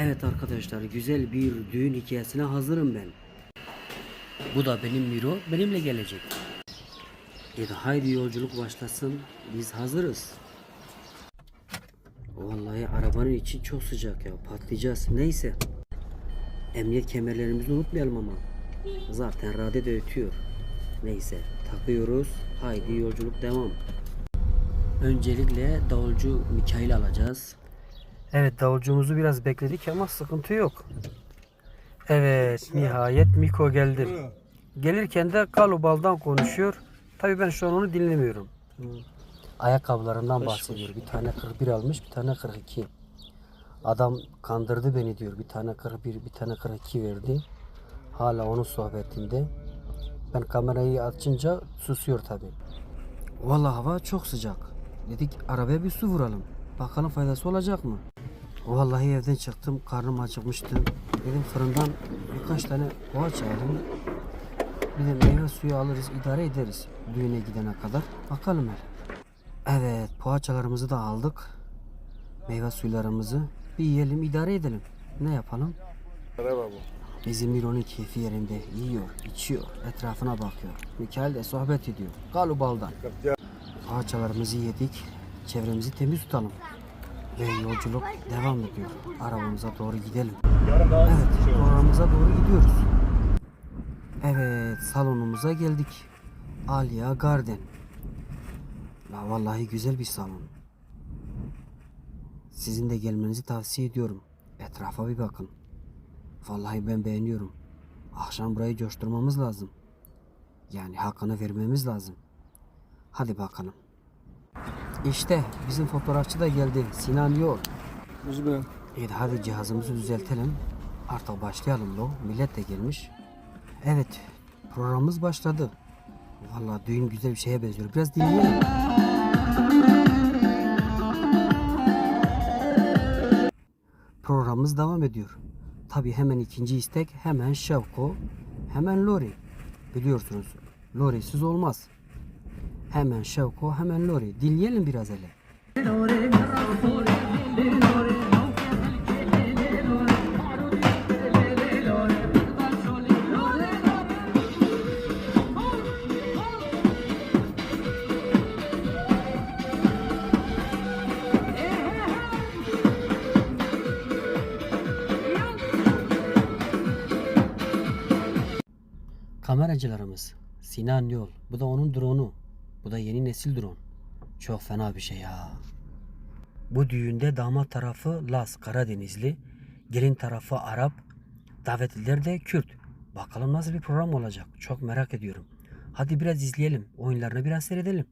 Evet arkadaşlar güzel bir düğün hikayesine hazırım ben. Bu da benim Miro benimle gelecek. E haydi yolculuk başlasın biz hazırız. Vallahi arabanın içi çok sıcak ya patlayacağız neyse. Emniyet kemerlerimizi unutmayalım ama. Zaten radyo da ötüyor. Neyse takıyoruz. Haydi yolculuk devam. Öncelikle davulcu Mikail alacağız. Evet davulcumuzu biraz bekledik ama sıkıntı yok. Evet nihayet Miko geldi. Gelirken de Kalubal'dan konuşuyor. Tabii ben şu an onu dinlemiyorum. Ayakkabılarından bahsediyor. Bir tane 41 almış, bir tane 42. Adam kandırdı beni diyor. Bir tane 41, bir tane 42 verdi. Hala onun sohbetinde. Ben kamerayı açınca susuyor tabii. Vallahi hava çok sıcak. Dedik arabaya bir su vuralım. Bakalım faydası olacak mı? Vallahi evden çıktım. Karnım acıkmıştı. Dedim fırından birkaç tane poğaça aldım. Bir de meyve suyu alırız, idare ederiz düğüne gidene kadar. Bakalım hele. Evet, poğaçalarımızı da aldık. Meyve suylarımızı bir yiyelim, idare edelim. Ne yapalım? Bizim Miro'nun keyfi yerinde. Yiyor, içiyor, etrafına bakıyor. Mikail de sohbet ediyor. Galubal'dan. Poğaçalarımızı yedik. Çevremizi temiz tutalım. Ve yolculuk devam ediyor. Arabamıza doğru gidelim. Evet, programımıza doğru gidiyoruz. Evet, salonumuza geldik. Alia Garden. Ya vallahi güzel bir salon. Sizin de gelmenizi tavsiye ediyorum. Etrafa bir bakın. Vallahi ben beğeniyorum. Akşam burayı coşturmamız lazım. Yani hakkını vermemiz lazım. Hadi bakalım. İşte bizim fotoğrafçı da geldi. Sinan Yol. Üzgünüm. De hadi cihazımızı düzeltelim. Artık başlayalım lo. Millet de gelmiş. Evet. Programımız başladı. Vallahi düğün güzel bir şeye benziyor. Biraz dinleyelim. Programımız devam ediyor. Tabi hemen ikinci istek hemen Şevko, hemen Lori. Biliyorsunuz Lori'siz olmaz. Hemen Şevko, hemen Lori. Dinleyelim biraz hele. Kameracılarımız Sinan Yol. Bu da onun drone'u. Bu da yeni nesil drone. Çok fena bir şey ya. Bu düğünde damat tarafı Las Karadenizli, gelin tarafı Arap, davetliler de Kürt. Bakalım nasıl bir program olacak. Çok merak ediyorum. Hadi biraz izleyelim. Oyunlarını biraz seyredelim.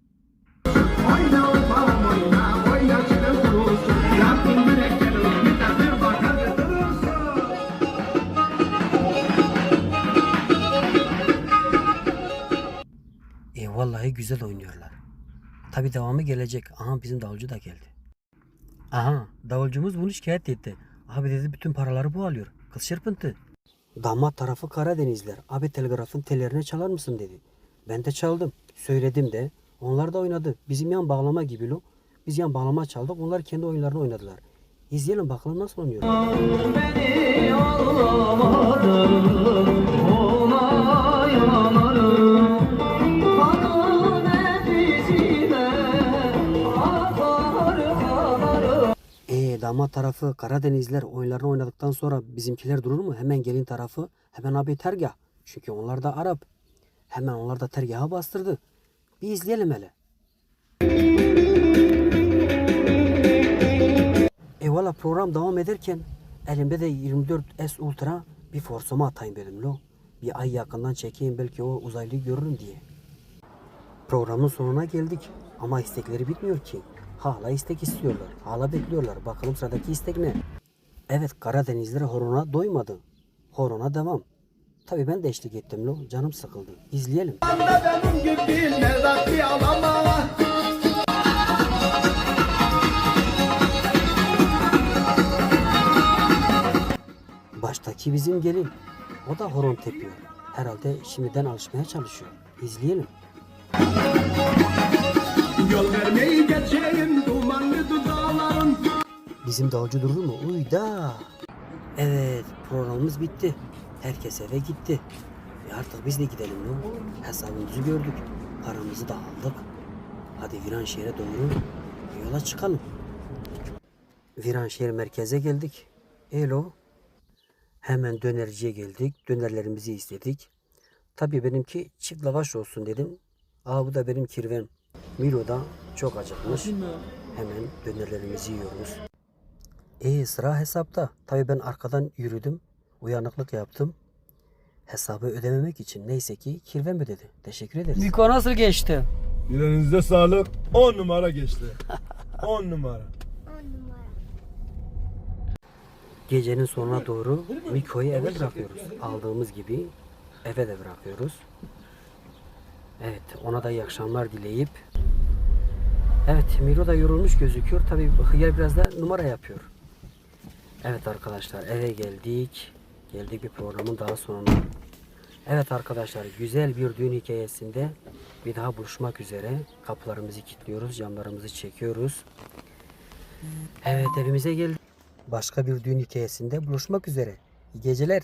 E vallahi güzel oynuyorlar. Tabi devamı gelecek. Aha bizim davulcu da geldi. Aha davulcumuz bunu şikayet etti. Abi dedi bütün paraları bu alıyor. Kız çırpıntı. Damat tarafı Karadenizler. Abi telgrafın tellerine çalar mısın dedi. Ben de çaldım. Söyledim de. Onlar da oynadı. Bizim yan bağlama gibi lo. Biz yan bağlama çaldık. Onlar kendi oyunlarını oynadılar. İzleyelim bakalım nasıl oynuyorlar. Ee, damat tarafı Karadenizler oyunlarını oynadıktan sonra bizimkiler durur mu? Hemen gelin tarafı hemen abi tergah. Çünkü onlar da Arap. Hemen onlar da tergaha bastırdı. Bir izleyelim hele. E program devam ederken elimde de 24S Ultra bir forsama atayım dedim lo. Bir ay yakından çekeyim belki o uzaylıyı görürüm diye. Programın sonuna geldik ama istekleri bitmiyor ki. Hala istek istiyorlar. Hala bekliyorlar. Bakalım sıradaki istek ne? Evet Karadenizler horona doymadı. Horona devam. Tabii ben de eşlik ettim lo. Canım sıkıldı. İzleyelim. Baştaki bizim gelin. O da horon tepiyor. Herhalde şimdiden alışmaya çalışıyor. İzleyelim. Yol vermeyi dudağların. Bizim davulcu durur mu? Uy da. Evet programımız bitti. Herkes eve gitti. E artık biz de gidelim ne? Hesabımızı gördük. Paramızı da aldık. Hadi Viranşehir'e doğru yola çıkalım. Viranşehir merkeze geldik. Elo. Hemen dönerciye geldik. Dönerlerimizi istedik. Tabii benimki çift lavaş olsun dedim. Aa bu da benim kirvem. Milo da çok acıkmış. Hemen dönerlerimizi yiyoruz. E sıra hesapta. Tabii ben arkadan yürüdüm. Uyanıklık yaptım. Hesabı ödememek için neyse ki kirvem ödedi. Teşekkür ederiz. Miko nasıl geçti? Yüreğinize sağlık. 10 numara geçti. 10 numara. Gecenin sonuna doğru Miko'yu eve bırakıyoruz. Aldığımız gibi eve de bırakıyoruz. Evet ona da iyi akşamlar dileyip Evet Miro da yorulmuş gözüküyor. Tabii Hıyar biraz da numara yapıyor. Evet arkadaşlar eve geldik. Geldik bir programın daha sonuna. Evet arkadaşlar güzel bir düğün hikayesinde bir daha buluşmak üzere. Kapılarımızı kilitliyoruz, camlarımızı çekiyoruz. Evet evimize geldik. Başka bir düğün hikayesinde buluşmak üzere. İyi geceler.